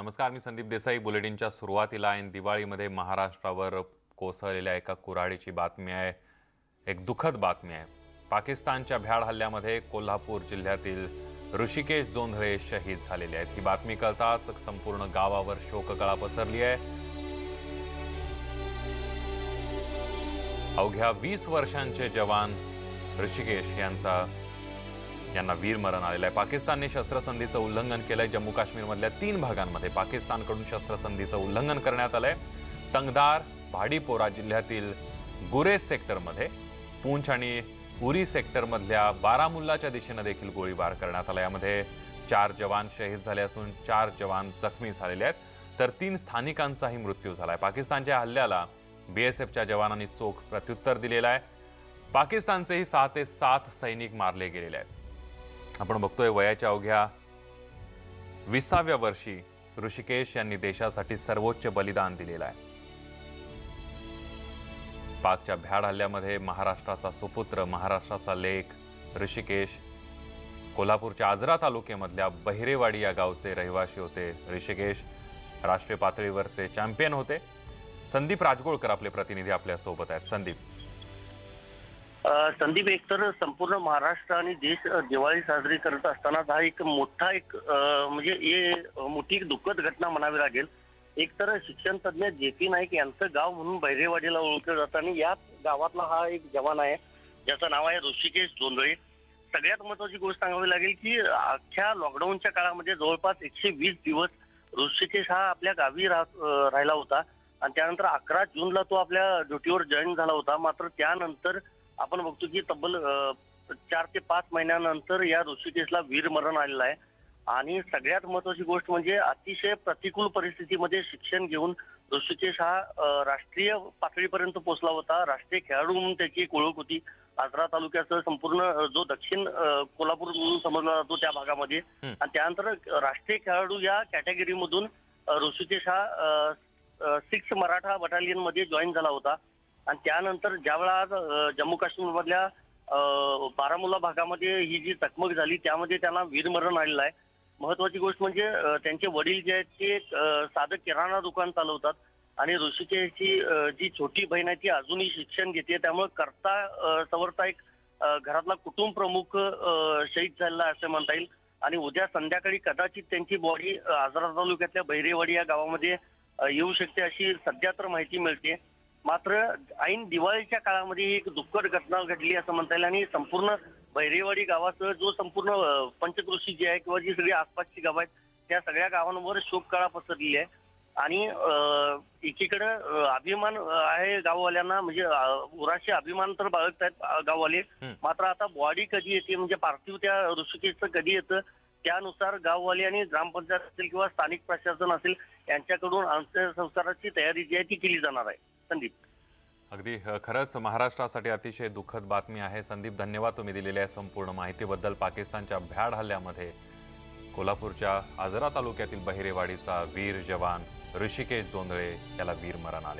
नमस्कार मी संदीप देसाई. बुलेटिनच्या सुरुवातीला ऐन दिवाळीमध्ये महाराष्ट्रावर कोसळलेल्या एका कुऱ्हाडीची बातमी आहे. एक दुःखद बातमी आहे. पाकिस्तानच्या भ्याड हल्ल्यामध्ये कोल्हापूर जिल्ह्यातील ऋषिकेश जोंधळे शहीद झालेले आहेत. ही बातमी कळताच संपूर्ण गावावर शोककळा पसरली आहे. अवघ्या वीस वर्षांचे जवान ऋषिकेश यांचा यांना वीरमरण आलेलं आहे. पाकिस्तानने शस्त्रसंधीचं उल्लंघन केलंय. जम्मू काश्मीरमधल्या तीन भागांमध्ये पाकिस्तानकडून शस्त्रसंधीचं उल्लंघन करण्यात आलंय. तंगदार भाडीपोरा जिल्ह्यातील गुरेज सेक्टरमध्ये पूंछ आणि उरी सेक्टरमधल्या बारामुल्लाच्या दिशेनं देखील गोळीबार करण्यात आला. यामध्ये चार जवान शहीद झाले असून चार जवान जखमी झालेले आहेत. तर तीन स्थानिकांचाही मृत्यू झाला आहे पाकिस्तानच्या हल्ल्याला बीएसएफच्या जवानांनी चोख प्रत्युत्तर दिलेलं आहे. पाकिस्तानचेही सहा ते सात सैनिक मारले गेलेले आहेत. आपण बघतोय वयाच्या अवघ्या विसाव्या वर्षी ऋषिकेश यांनी देशासाठी सर्वोच्च बलिदान दिलेलं आहे. पाकच्या भ्याड हल्ल्यामध्ये महाराष्ट्राचा सुपुत्र महाराष्ट्राचा लेख ऋषिकेश कोल्हापूरच्या आजरा तालुक्यामधल्या बहिरेवाडी या गावचे रहिवासी होते ऋषिकेश. राष्ट्रीय पातळीवरचे चॅम्पियन होते. संदीप राजगोळकर आपले प्रतिनिधी आपल्यासोबत आहेत. संदीप. संदीप एकतर संपूर्ण महाराष्ट्र आणि देश दिवाळी साजरी करत असताना हा एक मोठा एक म्हणजे हे मोठी एक दुःखद घटना म्हणावी लागेल. एकतर शिक्षण तज्ज्ञ जे पी नाईक यांचं गाव म्हणून बैरेवाडीला ओळखलं जातं आणि या गावातला हा एक जवान आहे ज्याचं नाव आहे ऋषिकेश जोंधळे. सगळ्यात महत्वाची गोष्ट सांगावी लागेल की अख्ख्या लॉकडाऊनच्या काळामध्ये जवळपास एकशे वीस दिवस ऋषिकेश हा आपल्या गावी राहत राहिला होता. आणि त्यानंतर अकरा जूनला तो आपल्या ड्युटीवर जॉईन झाला होता. मात्र त्यानंतर आपण बघतो की तब्बल चार ते पाच महिन्यानंतर या ऋषिकेशला वीरमरण आलेलं आहे. आणि सगळ्यात महत्वाची गोष्ट म्हणजे अतिशय प्रतिकूल परिस्थितीमध्ये शिक्षण घेऊन ऋषिकेश हा राष्ट्रीय पातळीपर्यंत पोहोचला होता. राष्ट्रीय खेळाडू म्हणून त्याची एक ओळख होती. आजरा तालुक्याचं संपूर्ण जो दक्षिण कोल्हापूर म्हणून समजला जातो त्या भागामध्ये. आणि त्यानंतर राष्ट्रीय खेळाडू या कॅटेगरीमधून ऋषिकेश हा सिक्स मराठा बटालियनमध्ये जॉईन झाला होता. आणि त्यानंतर ज्यावेळा आज जम्मू काश्मीर मधल्या बारामुल्ला भागामध्ये ही जी चकमक झाली त्यामध्ये त्यांना वीरमरण आलेलं आहे. महत्वाची गोष्ट म्हणजे त्यांचे वडील जे आहेत ते एक, साधं किराणा दुकान चालवतात आणि ऋषिकेशची जी छोटी बहीण आहे ती अजूनही शिक्षण घेते. त्यामुळे करता सवरता एक घरातला कुटुंब प्रमुख शहीद झालेला असं म्हणता येईल. आणि उद्या संध्याकाळी कदाचित त्यांची बॉडी आजरा तालुक्यातल्या बहिरेवाडी या गावामध्ये येऊ शकते अशी सध्या तर माहिती मिळते. मात्र ऐन दिवाळीच्या काळामध्ये ही एक दुःखद घटना घडली असं म्हणता येईल आणि संपूर्ण बहिरेवाडी गावासह जो संपूर्ण पंचकृषी जी आहे किंवा जी सगळी आसपासची गावं आहेत त्या सगळ्या गावांवर शोककळा पसरलेली आहे. आणि एकीकडे अभिमान आहे गाववाल्यांना म्हणजे उराशी अभिमान तर बाळगत आहेत गाववाले. मात्र आता बॉडी कधी येते म्हणजे पार्थिव त्या ऋषिकेशचं कधी येतं त्यानुसार गाववाले आणि ग्रामपंचायत असेल किंवा स्थानिक प्रशासन असेल यांच्याकडून अंत्यसंस्काराची तयारी जी आहे ती केली जाणार आहे. संदीप. अगदी खरंच महाराष्ट्रासाठी अतिशय दुःखद बातमी आहे. संदीप धन्यवाद तुम्ही दिलेल्या संपूर्ण माहितीबद्दल. पाकिस्तानच्या भ्याड हल्ल्यामध्ये कोल्हापूरच्या आजरा तालुक्यातील बहिरेवाडीचा वीर जवान ऋषिकेश जोंधळे याला वीरमरण आलेला